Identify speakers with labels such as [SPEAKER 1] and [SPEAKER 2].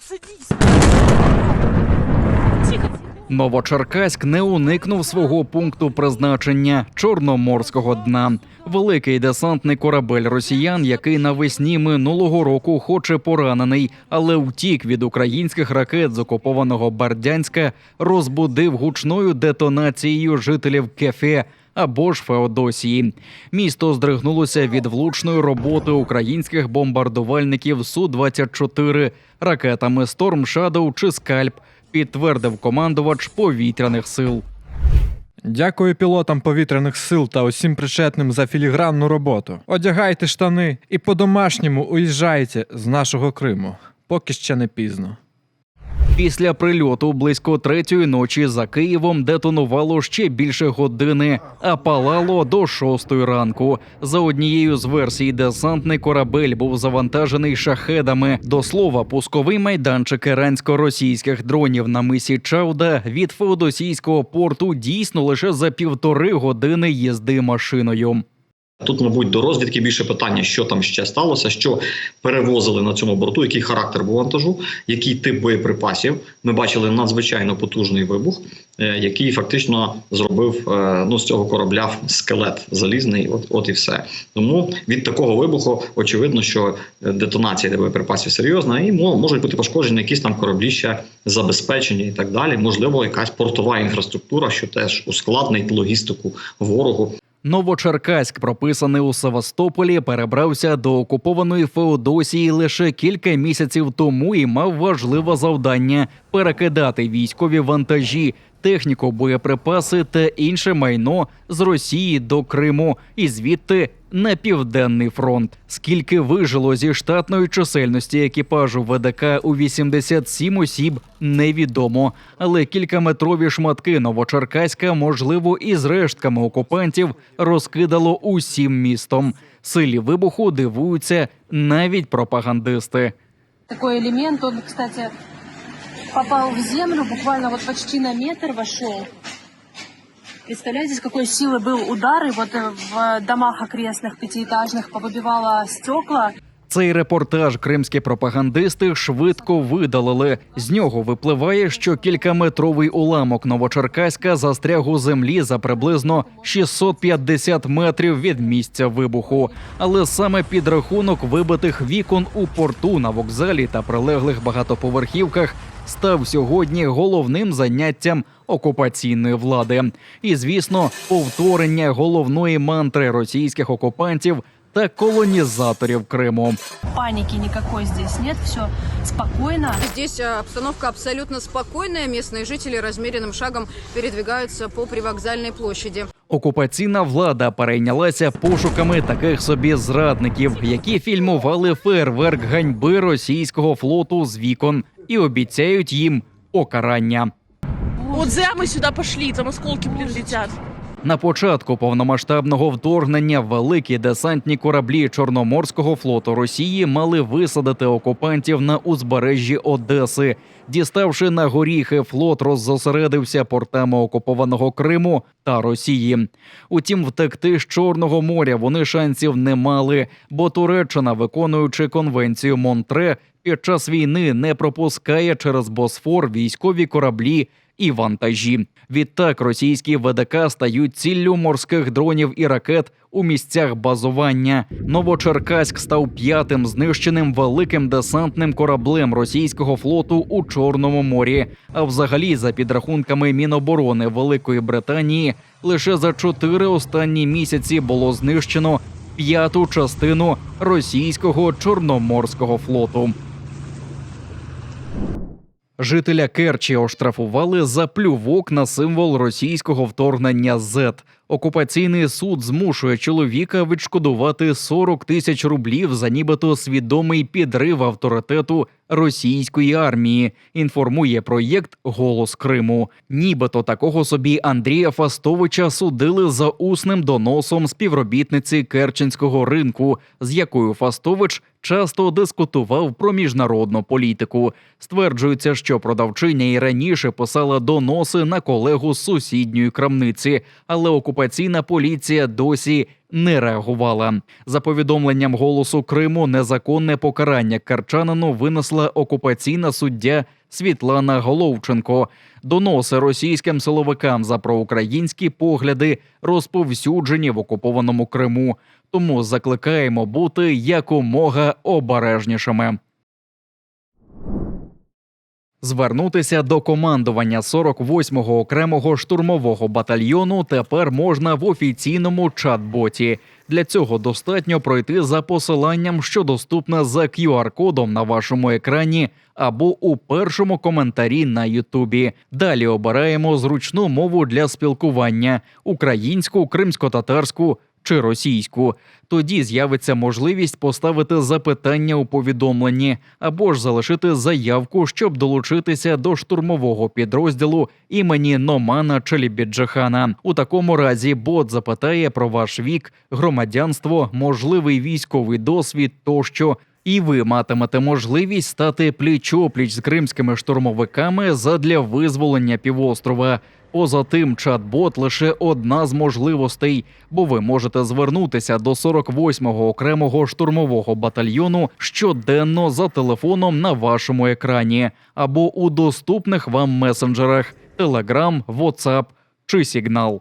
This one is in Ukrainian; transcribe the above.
[SPEAKER 1] Садись. Тихо.
[SPEAKER 2] Новочеркаськ не уникнув свого пункту призначення чорноморського дна. Великий десантний корабель росіян, який навесні минулого року, хоч і поранений, але втік від українських ракет з окупованого Бердянська, розбудив гучною детонацією жителів Кефе. Або ж Феодосії місто здригнулося від влучної роботи українських бомбардувальників су 24 ракетами Storm Shadow чи Скальп, підтвердив командувач повітряних сил.
[SPEAKER 3] Дякую пілотам повітряних сил та усім причетним за філігранну роботу. Одягайте штани і по-домашньому уїжджайте з нашого Криму, поки ще не пізно.
[SPEAKER 2] Після прильоту близько третьої ночі за Києвом детонувало ще більше години, а палало до шостої ранку. За однією з версій, десантний корабель був завантажений шахедами. До слова, пусковий майданчик ірансько-російських дронів на мисі Чауда від феодосійського порту дійсно лише за півтори години їзди машиною.
[SPEAKER 4] Тут, мабуть, до розвідки більше питання, що там ще сталося, що перевозили на цьому борту, який характер був вантажу, який тип боєприпасів. Ми бачили надзвичайно потужний вибух, е, який фактично зробив е, ну, з цього корабля скелет залізний. От, от і все. Тому від такого вибуху очевидно, що е, детонація боєприпасів серйозна, і мо- можуть бути пошкоджені якісь там кораблі ще забезпечені і так далі. Можливо, якась портова інфраструктура, що теж ускладнить логістику ворогу.
[SPEAKER 2] Новочеркаськ, прописаний у Севастополі, перебрався до окупованої Феодосії лише кілька місяців тому і мав важливе завдання перекидати військові вантажі, техніку, боєприпаси та інше майно з Росії до Криму і звідти на південний фронт. Скільки вижило зі штатної чисельності екіпажу ВДК у 87 осіб, невідомо. Але кількаметрові шматки Новочеркаська, можливо, і з рештками окупантів розкидало усім містом. Силі вибуху дивуються навіть пропагандисти.
[SPEAKER 1] Такой элемент, он, кстати, попал в землю, буквально вот почти на метр вошел. Представляете, с какой силы был удар, и вот э, в домах окрестных пятиэтажных повыбивало стекла.
[SPEAKER 2] Цей репортаж кримські пропагандисти швидко видалили. З нього випливає, що кількаметровий уламок Новочеркаська застряг у землі за приблизно 650 метрів від місця вибуху. Але саме підрахунок вибитих вікон у порту на вокзалі та прилеглих багатоповерхівках став сьогодні головним заняттям окупаційної влади. І, звісно, повторення головної мантри російських окупантів та колонізаторів Криму.
[SPEAKER 1] Паники никакой здесь нет, все спокойно.
[SPEAKER 5] Здесь э, обстановка абсолютно спокойная. Местные жители размеренным шагом передвигаются по привокзальной площади.
[SPEAKER 2] Окупаційна влада перейнялася пошуками таких собі зрадників, які фільмували фейерверк ганьби російського флоту з вікон і обіцяють їм покарання.
[SPEAKER 6] Вот зря мы сюди пошли, там осколки, блин, летят.
[SPEAKER 2] На початку повномасштабного вторгнення великі десантні кораблі Чорноморського флоту Росії мали висадити окупантів на узбережжі Одеси. Діставши на горіхи, флот роззосередився портами окупованого Криму та Росії. Утім, втекти з Чорного моря вони шансів не мали, бо Туреччина, виконуючи конвенцію Монтре, під час війни не пропускає через Босфор військові кораблі і вантажі. Відтак російські ВДК стають ціллю морських дронів і ракет у місцях базування. Новочеркаськ став п'ятим знищеним великим десантним кораблем російського флоту у Чорному морі. А взагалі, за підрахунками Міноборони Великої Британії, лише за чотири останні місяці було знищено п'яту частину російського чорноморського флоту. Жителя Керчі оштрафували за плювок на символ російського вторгнення Z. Окупаційний суд змушує чоловіка відшкодувати 40 тисяч рублів за нібито свідомий підрив авторитету російської армії. Інформує проєкт Голос Криму. Нібито такого собі Андрія Фастовича судили за усним доносом співробітниці Керченського ринку, з якою Фастович часто дискутував про міжнародну політику. Стверджується, що продавчиня і раніше писала доноси на колегу з сусідньої крамниці, але окупаційна поліція досі не реагувала. За повідомленням голосу Криму, незаконне покарання карчанину винесла окупаційна суддя Світлана Головченко. Доноси російським силовикам за проукраїнські погляди розповсюджені в окупованому Криму. Тому закликаємо бути якомога обережнішими. Звернутися до командування 48-го окремого штурмового батальйону тепер можна в офіційному чат-боті. Для цього достатньо пройти за посиланням, що доступне за QR-кодом на вашому екрані або у першому коментарі на Ютубі. Далі обираємо зручну мову для спілкування: українську, кримсько-татарську чи російську. Тоді з'явиться можливість поставити запитання у повідомленні або ж залишити заявку, щоб долучитися до штурмового підрозділу імені Номана Челібіджахана. У такому разі бот запитає про ваш вік, громадянство, можливий військовий досвід тощо. І ви матимете можливість стати пліч-опліч з кримськими штурмовиками задля визволення півострова. Поза тим, чат-бот лише одна з можливостей, бо ви можете звернутися до 48-го окремого штурмового батальйону щоденно за телефоном на вашому екрані або у доступних вам месенджерах Telegram, WhatsApp чи Signal.